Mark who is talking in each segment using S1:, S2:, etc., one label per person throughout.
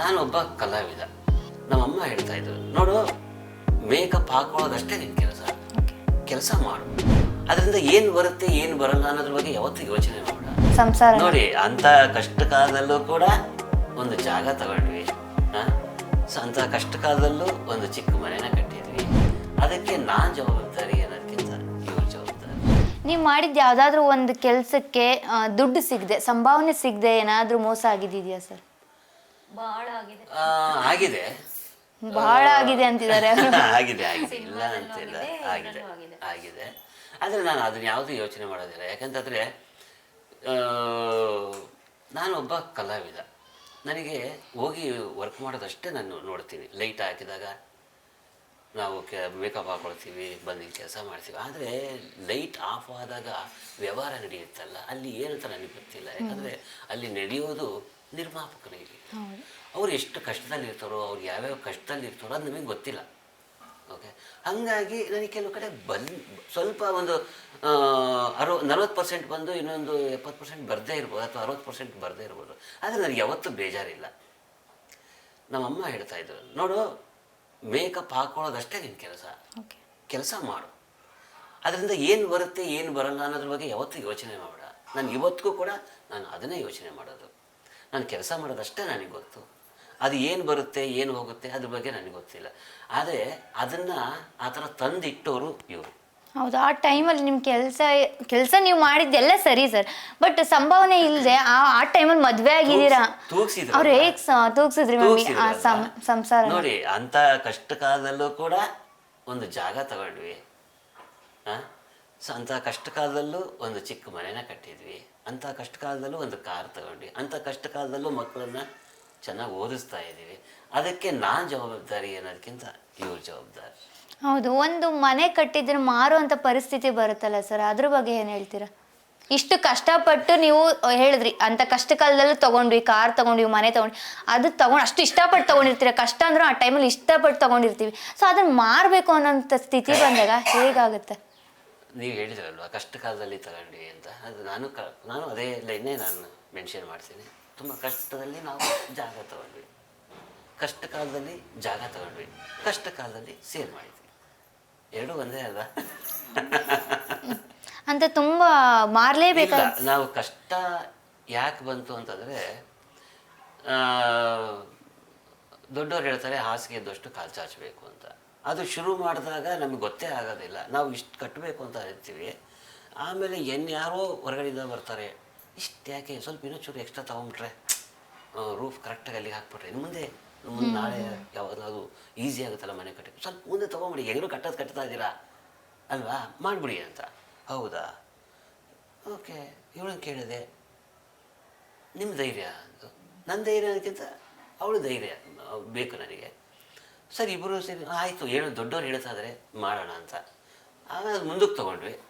S1: ನಾನೊಬ್ಬ ಕಲಾವಿದ. ನಮ್ಮಮ್ಮ ಹೇಳ್ತಾ ಇದ್ರು ನೋಡು ಮೇಕಪ್ ಹಾಕೊಳ್ಳೋದಷ್ಟೇ ನಿನ್ನ ಕೆಲಸ. ಕೆಲಸ ಮಾಡು. ಅದರಿಂದ ಏನು ಬರುತ್ತೆ ಏನು ಬರಲ್ಲ ಅನ್ನೋದ್ರ ಬಗ್ಗೆ ಯಾವತ್ತೂ ಯೋಚನೆ ಮಾಡ
S2: ಸಂಸಾರ.
S1: ನೋಡಿ ಅಂತ ಕಷ್ಟ ಕಾಲದಲ್ಲೂ ಕೂಡ ಒಂದು ಜಾಗ ತಗೊಂಡ್ವಿ. ಅಂತ ಕಷ್ಟ ಕಾಲದಲ್ಲೂ ಒಂದು ಚಿಕ್ಕ ಮನೆನ ಕಟ್ಟಿದ್ವಿ. ಅದಕ್ಕೆ ನಾನು ಜವಾಬ್ದಾರಿ ಅನ್ನೋದಕ್ಕಿಂತ ಇವ್ರ ಜವಾಬ್ದಾರಿ.
S2: ನೀವು ಮಾಡಿದ ಯಾವುದಾದ್ರೂ ಒಂದು ಕೆಲಸಕ್ಕೆ ದುಡ್ಡು ಸಿಗದೆ ಸಂಭಾವನೆ ಸಿಗದೆ ಏನಾದ್ರೂ ಮೋಸ ಆಗಿದೆಯಾ ಸರ್?
S3: ಆಗಿದೆ.
S1: ಆ, ಆಗಿದೆ.
S2: ಬಹಳ ಆಗಿದೆ ಅಂತಿದ್ದಾರೆ.
S1: ಆಗಿದೆ ಆಗಿದೆ. ಇಲ್ಲ ಅಂತಿಲ್ಲ ಆಗಿದೆ ಆಗಿದೆ. ಆದರೆ ನಾನು ಅದನ್ನ ಯಾವುದೂ ಯೋಚನೆ ಮಾಡೋದಿಲ್ಲ. ಯಾಕಂತಂದರೆ ಒಬ್ಬ ಕಲಾವಿದ. ನನಗೆ ಹೋಗಿ ವರ್ಕ್ ಮಾಡೋದಷ್ಟೇ ನಾನು ನೋಡ್ತೀನಿ. ಲೈಟ್ ಹಾಕಿದಾಗ ನಾವು ಕೆ ಮೇಕಪ್ ಹಾಕೊಳ್ತೀವಿ ಬಂದು ಕೆಲಸ ಮಾಡ್ತೀವಿ. ಆದರೆ ಲೈಟ್ ಆಫ್ ಆದಾಗ ವ್ಯವಹಾರ ನಡೆಯುತ್ತಲ್ಲ. ಅಲ್ಲಿ ಏನಂತ ನನಗೆ ಗೊತ್ತಿಲ್ಲ. ಯಾಕಂದರೆ ಅಲ್ಲಿ ನಡೆಯೋದು ನಿರ್ಮಾಪಕನಿಗೆ ಅವ್ರು ಎಷ್ಟು ಕಷ್ಟದಲ್ಲಿ ಇರ್ತಾರೋ ಅವ್ರು ಯಾವ್ಯಾವ ಕಷ್ಟದಲ್ಲಿ ಇರ್ತಾರೋ ಅದು ನಿಮಗೆ ಗೊತ್ತಿಲ್ಲ. ಓಕೆ ಹಾಗಾಗಿ ನನಗೆ ಕೆಲವು ಕಡೆ ಬಂದ್ ಸ್ವಲ್ಪ ಒಂದು ಅರವ ನಲ್ವತ್ತು ಪರ್ಸೆಂಟ್ ಬಂದು ಇನ್ನೊಂದು ಎಪ್ಪತ್ತು ಪರ್ಸೆಂಟ್ ಬರದೇ ಇರ್ಬೋದು ಅಥವಾ ಅರವತ್ತು ಪರ್ಸೆಂಟ್ ಬರದೇ ಇರ್ಬೋದು. ಆದರೆ ನನಗೆ ಯಾವತ್ತೂ ಬೇಜಾರಿಲ್ಲ. ನಮ್ಮಮ್ಮ ಹೇಳ್ತಾ ಇದ್ರು ನೋಡು ಮೇಕಪ್ ಹಾಕೊಳ್ಳೋದಷ್ಟೇ ನಿನ್ನ ಕೆಲಸ. ಕೆಲಸ ಮಾಡು. ಅದರಿಂದ ಏನು ಬರುತ್ತೆ ಏನು ಬರಲ್ಲ ಅನ್ನೋದ್ರ ಬಗ್ಗೆ ಯಾವತ್ತೂ ಯೋಚನೆ ಮಾಡಬೇಡ. ನಾನು ಇವತ್ತಿಗೂ ಕೂಡ ನಾನು ಅದನ್ನೇ ಯೋಚನೆ ಮಾಡೋದು. ನಾನು ಕೆಲಸ ಮಾಡೋದಷ್ಟೇ ನನಗೆ ಗೊತ್ತು. ಅದು ಏನು ಬರುತ್ತೆ ಏನು ಹೋಗುತ್ತೆ ಅದ್ರ ಬಗ್ಗೆ ನನಗೆ ಗೊತ್ತಿಲ್ಲ. ಆದರೆ ಅದನ್ನು ಆ ಥರ ತಂದಿಟ್ಟವರು ಇವರು.
S2: ಹೌದು ಆ ಟೈಮಲ್ಲಿ ನಿಮ್ಮ ಕೆಲಸ ಕೆಲಸ ನೀವು ಮಾಡಿದ್ದೆಲ್ಲ ಸರಿ ಸರ್. ಬಟ್ ಸಂಭಾವನೆ ಇಲ್ಲದೆ ಆ ಆ ಟೈಮಲ್ಲಿ ಮದುವೆ ಆಗಿದ್ದೀರಾ? ಅವ್ರು ಹೇಗೆ ತೂಗ್ಸಿದ್ರಿ ಮಮ್ಮಿ? ಆ ಸಂಸಾರ.
S1: ನೋಡಿ ಅಂತ ಕಷ್ಟ ಕಾಲದಲ್ಲೂ ಕೂಡ ಒಂದು ಜಾಗ ತಗೊಂಡ್ವಿ. ಆ? ಸೊ ಅಂಥ ಕಷ್ಟ ಕಾಲದಲ್ಲೂ ಒಂದು ಚಿಕ್ಕ ಮನೆನ ಕಟ್ಟಿದ್ವಿ. ಅಂಥ ಕಷ್ಟ ಕಾಲದಲ್ಲೂ ಒಂದು ಕಾರ್ ತಗೊಂಡ್ವಿ ಅಂಥ ಕಷ್ಟ ಕಾಲದಲ್ಲೂ ಮಕ್ಕಳನ್ನ ಚೆನ್ನಾಗಿ ಓದಿಸ್ತಾ ಇದ್ದೀವಿ. ಅದಕ್ಕೆ ನಾನು ಜವಾಬ್ದಾರಿ ಅನ್ನೋದಕ್ಕಿಂತ ಇವ್ರ ಜವಾಬ್ದಾರಿ.
S2: ಹೌದು, ಒಂದು ಮನೆ ಕಟ್ಟಿದ್ರೆ ಮಾರುವಂತ ಪರಿಸ್ಥಿತಿ ಬರುತ್ತಲ್ಲ ಸರ್? ಅದ್ರ ಬಗ್ಗೆ ಏನು ಹೇಳ್ತೀರಾ? ಇಷ್ಟು ಕಷ್ಟಪಟ್ಟು ನೀವು ಹೇಳಿದ್ರಿ ಅಂತ ಕಷ್ಟ ಕಾಲದಲ್ಲೂ ತಗೊಂಡ್ವಿ, ಕಾರ್ ತಗೊಂಡ್ವಿ, ಮನೆ ತಗೊಂಡ್ವಿ, ಅದು ತಗೊಂಡು, ಅಷ್ಟು ಇಷ್ಟಪಟ್ಟು ತಗೊಂಡಿರ್ತೀರ? ಕಷ್ಟ ಅಂದ್ರೂ ಆ ಟೈಮಲ್ಲಿ ಇಷ್ಟಪಟ್ಟು ತಗೊಂಡಿರ್ತೀವಿ. ಸೊ ಅದನ್ನ ಮಾರಬೇಕು ಅನ್ನೋಂಥ ಸ್ಥಿತಿ ಬಂದಾಗ ಹೇಗಾಗುತ್ತೆ?
S1: ನೀವು ಹೇಳಿದ್ರಲ್ವ ಕಷ್ಟ ಕಾಲದಲ್ಲಿ ತಗೊಂಡ್ವಿ ಅಂತ. ಅದು ನಾನು ಕ ನಾನು ಅದೇ ಲೈನೇ ನಾನು ಮೆನ್ಷನ್ ಮಾಡ್ತೀನಿ. ತುಂಬ ಕಷ್ಟದಲ್ಲಿ ನಾವು ಜಾಗ ತಗೊಂಡ್ವಿ. ಕಷ್ಟ ಕಾಲದಲ್ಲಿ ಜಾಗ ತಗೊಂಡ್ವಿ. ಕಷ್ಟ ಕಾಲದಲ್ಲಿ ಸೇಲ್ ಮಾಡಿದ್ವಿ. ಎರಡೂ ಒಂದೇ ಅಲ್ಲ
S2: ಅಂತ ತುಂಬ ಮಾರಲೇಬೇಕು
S1: ನಾವು ಕಷ್ಟ ಯಾಕೆ ಬಂತು ಅಂತಂದರೆ ದೊಡ್ಡವ್ರು ಹೇಳ್ತಾರೆ ಹಾಸಿಗೆ ಇದ್ದಷ್ಟು ಕಾಲು ಚಾಚಬೇಕು ಅಂತ. ಅದು ಶುರು ಮಾಡಿದಾಗ ನಮಗೆ ಗೊತ್ತೇ ಆಗೋದಿಲ್ಲ. ನಾವು ಇಷ್ಟು ಕಟ್ಟಬೇಕು ಅಂತ ಇರ್ತೀವಿ ಆಮೇಲೆ ಯಾರೋ ಹೊರಗಡೆಯಿಂದ ಬರ್ತಾರೆ. ಇಷ್ಟು ಯಾಕೆ? ಸ್ವಲ್ಪ ಇನ್ನೂ ಚೂರು ಎಕ್ಸ್ಟ್ರಾ ತೊಗೊಂಬಿಟ್ರೆ ರೂಫ್ ಕರೆಕ್ಟಾಗಿ ಅಲ್ಲಿಗೆ ಹಾಕ್ಬಿಟ್ರೆ. ಇನ್ನು ಮುಂದೆ ಮುಂದೆ ನಾಳೆ ಯಾವಾಗಲಾದ್ರು ಈಸಿ ಆಗುತ್ತಲ್ಲ ಮನೆ ಕಟ್ಟಿ ಸ್ವಲ್ಪ ಮುಂದೆ ತೊಗೊಂಬಿಡಿ. ಹೆಂಗೂ ಕಟ್ಟೋದು ಕಟ್ತಾ ಇದ್ದೀರಾ? ಅಲ್ವಾ? ಮಾಡಿಬಿಡಿ ಅಂತ. ಹೌದಾ? ಓಕೆ. ಇವಳನ್ನು ಕೇಳಿದೆ. ನಿಮ್ಮ ಧೈರ್ಯ? ಅಂತ ನನ್ನ ಧೈರ್ಯ ಅದಕ್ಕಿಂತ ಅವಳು ಧೈರ್ಯ ಬೇಕು ನನಗೆ. ಸರಿ ಇಬ್ಬರು ಸರಿ ಆಯಿತು ಏನು ದೊಡ್ಡವ್ರು ಹೇಳ್ತಾದರೆ ಮಾಡೋಣ ಅಂತ. ಆಮೇಲೆ ಮುಂದಕ್ಕೆ ತೊಗೊಂಡ್ವಿ.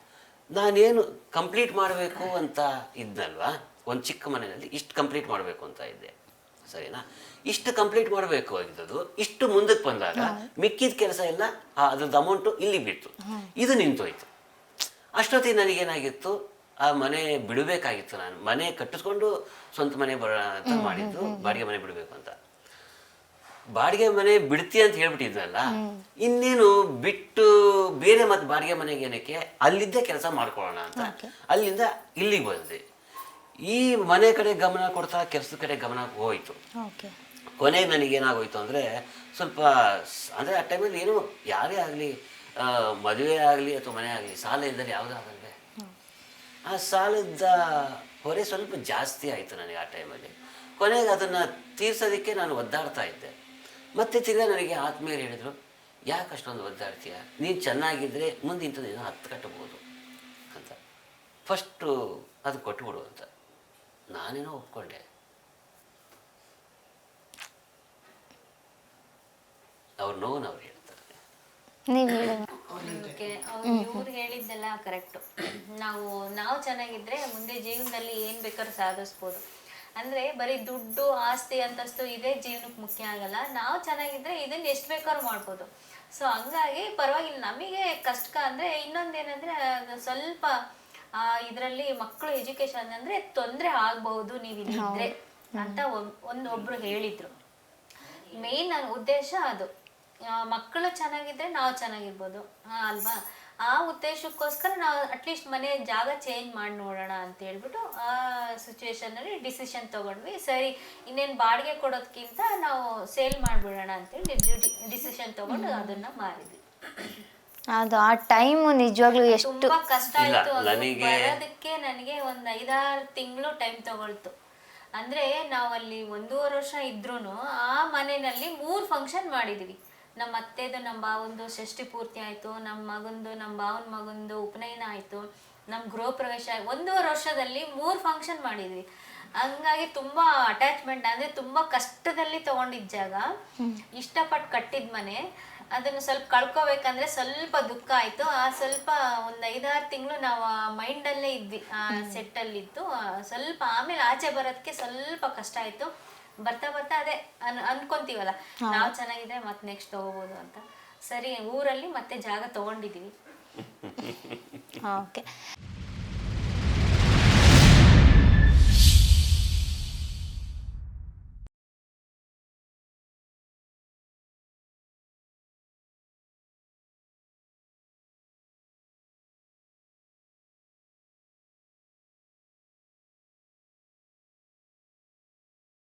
S1: ನಾನೇನು ಕಂಪ್ಲೀಟ್ ಮಾಡಬೇಕು ಅಂತ ಇದ್ನಲ್ವಾ? ಒಂದು ಚಿಕ್ಕ ಮನೆಯಲ್ಲಿ ಇಷ್ಟು ಕಂಪ್ಲೀಟ್ ಮಾಡಬೇಕು ಅಂತ ಇದ್ದೆ. ಸರಿನಾ? ಇಷ್ಟು ಕಂಪ್ಲೀಟ್ ಮಾಡಬೇಕು ಆಗಿದ್ದು ಇಷ್ಟು ಮುಂದಕ್ಕೆ ಬಂದಾಗ ಮಿಕ್ಕಿದ ಕೆಲಸ ಎಲ್ಲ ಅದ್ರದ್ದು ಅಮೌಂಟು ಇಲ್ಲಿ ಬಿತ್ತು ಇದು ನಿಂತೋಯ್ತು. ಅಷ್ಟೊತ್ತಿಗೆ ನನಗೇನಾಗಿತ್ತು ಆ ಮನೆ ಬಿಡಬೇಕಾಗಿತ್ತು ನಾನು. ಮನೆ ಕಟ್ಟಿಸ್ಕೊಂಡು ಸ್ವಂತ ಮನೆ ಬರೋಣ ಅಂತ ಮಾಡಿದ್ದು ಬಾಡಿಗೆ ಮನೆ ಬಿಡಬೇಕು ಅಂತ. ಬಾಡಿಗೆ ಮನೆ ಬಿಡ್ತಿ ಅಂತ ಹೇಳ್ಬಿಟ್ಟಿದ್ನಲ್ಲ ಇನ್ನೇನು ಬಿಟ್ಟು ಬೇರೆ ಮತ್ತೆ ಬಾಡಿಗೆ ಮನೆಗೆ ಏನಕ್ಕೆ? ಅಲ್ಲಿದ್ದೇ ಕೆಲಸ ಮಾಡ್ಕೊಳ್ಳೋಣ ಅಂತ. ಅಲ್ಲಿಂದ ಇಲ್ಲಿಗೆ ಬಂದ್ವಿ. ಈ ಮನೆ ಕಡೆ ಗಮನ ಕೊಡ್ತಾ ಕೆಲಸದ ಕಡೆ ಗಮನ ಹೋಯ್ತು. ಕೊನೆಗೆ ನನಗೇನಾಗೋಯ್ತು ಅಂದರೆ ಸ್ವಲ್ಪ ಅಂದ್ರೆ ಆ ಟೈಮಲ್ಲಿ ಏನು ಯಾರೇ ಆಗಲಿ ಮದುವೆ ಆಗಲಿ ಅಥವಾ ಮನೆ ಆಗಲಿ ಸಾಲ ಇದ್ದಲ್ಲಿ ಯಾವುದಾಗಲ್ವೇ ಆ ಸಾಲದ ಹೊರೆ ಸ್ವಲ್ಪ ಜಾಸ್ತಿ ಆಯಿತು ನನಗೆ ಆ ಟೈಮಲ್ಲಿ ಕೊನೆಗೆ ಅದನ್ನು ತೀರ್ಸೋದಕ್ಕೆ ನಾನು ಒದ್ದಾಡ್ತಾ ಇದ್ದೆ. ಮತ್ತೆ ತಿರ್ಗಾ ನನಗೆ ಆತ್ಮೀಯರು ಹೇಳಿದರು ಯಾಕೆ ಅಷ್ಟೊಂದು ಒದ್ದಾಡ್ತೀಯ? ನೀನು ಚೆನ್ನಾಗಿದ್ದರೆ ಮುಂದೆ ಇಂಥದ್ದು ಏನೋ ಹತ್ತು ಕಟ್ಟಬೋದು ಅಂತ. ಫಸ್ಟು ಅದು ಕೊಟ್ಟುಬಿಡು ಅಂತ. ನಾನೇನೋ ಒಪ್ಕೊಂಡೆ. ಅವ್ರ ನೋವನ್ನು ಅವ್ರು ಹೇಳ್ತಾರೆ.
S3: ಇವ್ರು ಹೇಳಿದ್ದೆಲ್ಲ ಕರೆಕ್ಟ್. ನಾವು ನಾವು ಚೆನ್ನಾಗಿದ್ರೆ ಮುಂದೆ ಜೀವನದಲ್ಲಿ ಏನು ಬೇಕಾದ್ರೂ ಸಾಧಿಸ್ಬೋದು. ಅಂದ್ರೆ ಬರೀ ದುಡ್ಡು ಆಸ್ತಿ ಅಂತಸ್ತು ಇದೇ ಜೀವನಕ್ಕೆ ಮುಖ್ಯ ಆಗಲ್ಲ. ನಾವು ಚೆನ್ನಾಗಿದ್ರೆ ಇದನ್ನ ಎಷ್ಟು ಬೇಕಾದ್ರೂ ಮಾಡ್ಬೋದು. ಸೊ ಹಂಗಾಗಿ ಪರವಾಗಿಲ್ಲ. ನಮಗೆ ಕಷ್ಟ ಅಂದ್ರೆ ಇನ್ನೊಂದೇನಂದ್ರೆ ಅದು ಸ್ವಲ್ಪ ಇದರಲ್ಲಿ ಮಕ್ಕಳು ಎಜುಕೇಶನ್ ಅಂದ್ರೆ ತೊಂದರೆ ಆಗ್ಬಹುದು ನೀವು ಇಲ್ಲಿದ್ರೆ ಅಂತ ಒಂದ್- ಒಂದ್ ಒಬ್ರು ಹೇಳಿದ್ರು. ಮೇನ್ ಉದ್ದೇಶ ಅದು. ಮಕ್ಕಳು ಚೆನ್ನಾಗಿದ್ರೆ ನಾವು ಚೆನ್ನಾಗಿರ್ಬೋದು. ಅಲ್ವಾ? ಆ ಉದ್ದೇಶಕ್ಕೋಸ್ಕರ ನಾವು ಅಟ್ಲೀಸ್ಟ್ ಮನೆ ಜಾಗ ಚೇಂಜ್ ಮಾಡಿ ನೋಡೋಣ ಅಂತ ಹೇಳ್ಬಿಟ್ಟು ಆ ಸಿಚುವೇಶನ್ ಅಲ್ಲಿ ಡಿಸಿಷನ್ ತಗೊಂಡ್ವಿ. ಸರಿ ಇನ್ನೇನು ಬಾಡಿಗೆ ಕೊಡೋದಕ್ಕಿಂತ ನಾವು ಸೇಲ್ ಮಾಡಿಬಿಡೋಣ ಅಂತೇಳಿ ಡಿಸಿಷನ್ ತಗೊಂಡು ಅದನ್ನ ಮಾರಿದ್ವಿ
S2: ಅದು ಆ ಟೈಮ್ ನಿಜವಾಗ್ಲೂ ಎಷ್ಟು
S3: ತುಂಬಾ ಕಷ್ಟ ಆಯ್ತು. ಅದು
S1: ನನಗೆ-
S3: ಬರೋದಕ್ಕೆ ನನಗೆ ಒಂದ್ ಐದಾರು ತಿಂಗಳು ಟೈಮ್ ತಗೊಳ್ತು. ಅಂದ್ರೆ ನಾವಲ್ಲಿ ಒಂದೂವರೆ ವರ್ಷ ಇದ್ರೂನು ಆ ಮನೆಯಲ್ಲಿ ಮೂರ್ ಫಂಕ್ಷನ್ ಮಾಡಿದೀವಿ. ನಮ್ಮ ಅತ್ತೆದು ನಮ್ಮ ಬಾವಂದು ಷಷ್ಠಿ ಪೂರ್ತಿ ಆಯ್ತು ನಮ್ಮ ಮಗಂದು ನಮ್ಮ ಭಾವನ ಮಗಂದು ಉಪನಯನ ಆಯ್ತು ನಮ್ಮ ಗೃಹ ಪ್ರವೇಶ. ಒಂದೂವರೆ ವರ್ಷದಲ್ಲಿ ಮೂರ್ ಫಂಕ್ಷನ್ ಮಾಡಿದ್ವಿ. ಹಂಗಾಗಿ ತುಂಬಾ ಅಟ್ಯಾಚ್ಮೆಂಟ್ ಅಂದ್ರೆ ತುಂಬಾ ಕಷ್ಟದಲ್ಲಿ ತಗೊಂಡಿದ್ ಜಾಗ. ಇಷ್ಟಪಟ್ಟು ಕಟ್ಟಿದ ಮನೆ. ಅದನ್ನು ಸ್ವಲ್ಪ ಕಳ್ಕೊಬೇಕಂದ್ರೆ ಸ್ವಲ್ಪ ದುಃಖ ಆಯ್ತು. ಆ ಸ್ವಲ್ಪ ಒಂದ್ ಐದಾರು ತಿಂಗಳು ನಾವು ಆ ಮೈಂಡ್ ಅಲ್ಲೇ ಇದ್ವಿ. ಆ ಸೆಟ್ ಅಲ್ಲಿ ಇತ್ತು ಸ್ವಲ್ಪ ಆಮೇಲೆ ಆಚೆ ಬರೋದಕ್ಕೆ ಸ್ವಲ್ಪ ಕಷ್ಟ ಆಯ್ತು. ಬರ್ತಾ ಬರ್ತಾ ಅದೇ ಅನ್ ಅನ್ಕೊಂತೀವಲ್ಲ. ನಾವು ಚೆನ್ನಾಗಿದೆ ಮತ್ತೆ ನೆಕ್ಸ್ಟ್ ತಗೋಬಹುದು ಅಂತ. ಸರಿ ಊರಲ್ಲಿ ಮತ್ತೆ ಜಾಗ ತಗೊಂಡಿದೀವಿ.
S2: ಓಕೆ